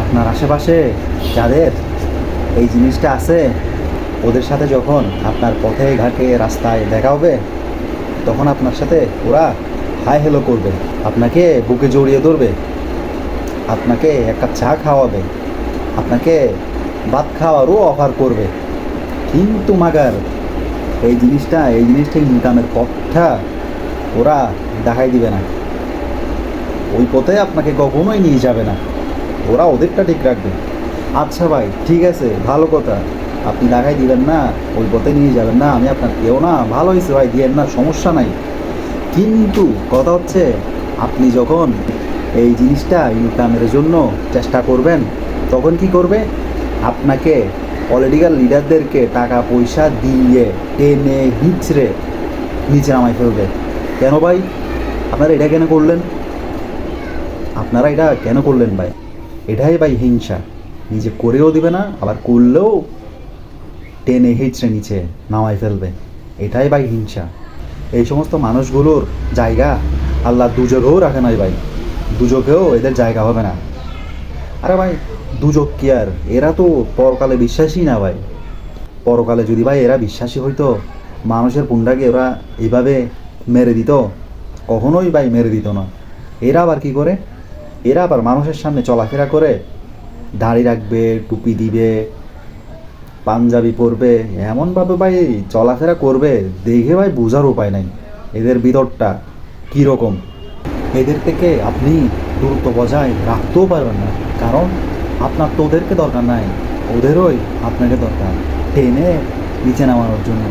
আপনার আশেপাশে যাদের এই জিনিসটা আছে, ওদের সাথে যখন আপনার পথে ঘাটে রাস্তায় দেখা হবে, তখন আপনার সাথে ওরা হাই হ্যালো করবে, আপনাকে বুকে জড়িয়ে ধরবে, আপনাকে এক কাপ চা খাওয়াবে, আপনাকে ভাত খাওয়ারও অফার করবে। কিন্তু মাগার, এই জিনিসটা এই জিনিসটা ইনকামের পথটা ওরা দেখাই দিবে না। ওই পথে আপনাকে কখনোই নিয়ে যাবে না। ওরা ওদেরটা ঠিক রাখবে। আচ্ছা ভাই, ঠিক আছে, ভালো কথা। আপনি দেখাই দিবেন না, ওই পথে নিয়ে যাবেন না, আমি আপনার কেউ না। ভালো হয়েছে ভাই দিয়েন না, সমস্যা নাই। কিন্তু কথা হচ্ছে, আপনি যখন এই জিনিসটা ইনকামের জন্য চেষ্টা করবেন, তখন কি করবে? আপনাকে পলিটিক্যাল লিডারদেরকে টাকা পয়সা দিয়ে টেনে হিচড়ে নিচে নামাই ফেলবে। কেন ভাই? আপনারা এটা কেন করলেন? আপনারা এটা কেন করলেন ভাই? এটাই ভাই হিংসা। নিজে করেও দিবে না, আবার করলেও টেনে হিচড়ে নিচে নামাই ফেলবে। এটাই ভাই হিংসা। এই সমস্ত মানুষগুলোর জায়গা আল্লাহ দুযোগেও রাখে নাই ভাই। দুযোগেও এদের জায়গা হবে না। আরে ভাই দুযোগ কি আর? এরা তো পরকালে বিশ্বাসী না ভাই। পরকালে যদি ভাই এরা বিশ্বাসী হইতো, মানুষের পুন্ডাকে ওরা এভাবে মেরে দিত, কখনোই ভাই মেরে দিত না। এরা আবার কি করে? এরা আবার মানুষের সামনে চলাফেরা করে, দাড়ি রাখবে, টুপি দিবে, পাঞ্জাবি পরবে, এমনভাবে ভাই চলাফেরা করবে, দেখে ভাই বোঝার উপায় নাই। এদের ভিতরটা কীরকম? এদের থেকে আপনি দূরত্ব বজায় রাখতেও পারবেন না, কারণ আপনার তো ওদেরকে দরকার নাই, ওদেরই আপনাকে দরকার, টেনে নিচে নামানোর জন্য।